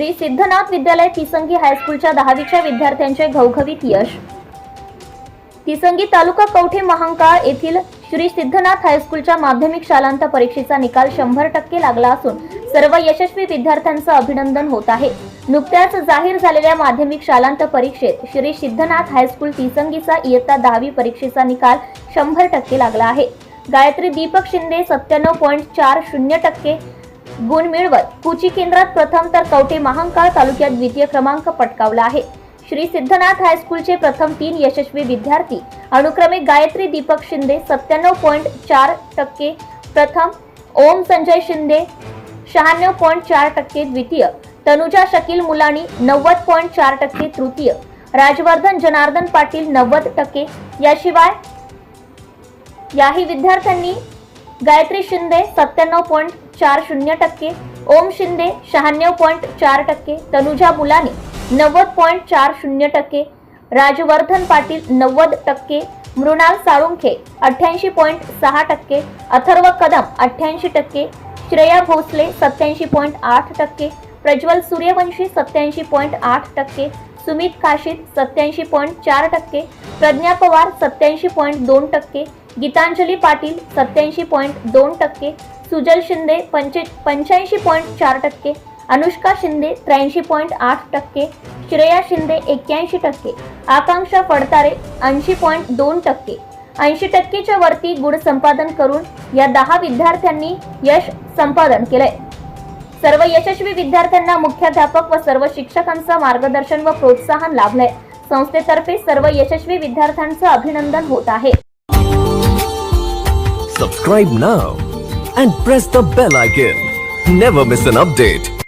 श्री सिद्धनाथ विद्यालय तिसंगी हायस्कूलच्या दहावीच्या विद्यार्थ्यांचे घवघवीत यश. तिसंगी तालुका कवठे महांकाळ येथील श्री सिद्धनाथ हायस्कूलच्या माध्यमिक शालांत परीक्षेचा निकाल शंभर टक्के लागला असून सर्व यशस्वी विद्यार्थ्यांचं अभिनंदन होत आहे. नुकत्याच जाहीर झालेल्या माध्यमिक शालांत परीक्षेत श्री सिद्धनाथ हायस्कूल तिसंगीचा इयत्ता दहावी परीक्षेचा निकाल शंभर टक्के लागला आहे. गायत्री दीपक शिंदे सत्त्याण्णव पॉईंट चार शून्य टक्के गुण मिळवत कुची केंद्रात प्रथम तर कवठे महांकाळ तालुक्यात द्वितीय क्रमांक पटकावला आहे. श्री सिद्धनाथ हायस्कूलचे प्रथम तीन यशस्वी विद्यार्थी अनुक्रमे गायत्री दीपक शिंदे सत्त्याण्णव पॉईंट चार टक्के प्रथम ओम संजय शिंदे शहाण्णव पॉईंट चार टक्के द्वितीय तनुजा शकील मुलानी नव्वद पॉईंट चार टक्के तृतीय राजवर्धन जनार्दन पाटील नव्वद टक्के. याशिवाय याही विद्यार्थ्यांनी गायत्री शिंदे सत्त्याण्णव पॉईंट चार शून्य टक्के ओम शिंदे शहाण्णव पॉईंट चार टक्के तनुजा मुलानी नव्वद पॉईंट चार शून्य टक्के राजवर्धन पाटील नव्वद टक्के मृणाल साळुंखे अठ्ठ्याऐंशी पॉईंट सहा टक्के अथर्व कदम अठ्ठ्याऐंशी टक्के श्रेया भोसले सत्याऐंशी पॉईंट आठ टक्के प्रज्वल सूर्यवंशी सत्याऐंशी पॉईंट आठ टक्के सुमित काशीद सत्याऐंशी पॉईंट चार टक्के प्रज्ञा पवार सत्याऐंशी पॉईंट दोन टक्के गीतांजली पाटील सत्याऐंशी पॉईंट दोन टक्के सुजल शिंदे पंचे पंच्याऐंशी पॉईंट चार टक्के अनुष्का शिंदे त्र्याऐंशी पॉईंट आठ टक्के श्रेया शिंदे एक्क्याऐंशी टक्के आकांक्षा फडतारे ऐंशी पॉईंट दोन टक्के. ऐंशी टक्केच्या वरती गुण संपादन करून या दहा विद्यार्थ्यांनी यश संपादन केलंय. सर्व यशस्वी विद्यार्थ्यांना मुख्याध्यापक व सर्व शिक्षकांचं मार्गदर्शन व प्रोत्साहन लाभलंय. संस्थेतर्फे सर्व यशस्वी विद्यार्थ्यांचं अभिनंदन होत आहे. Subscribe now and press the bell icon never miss an update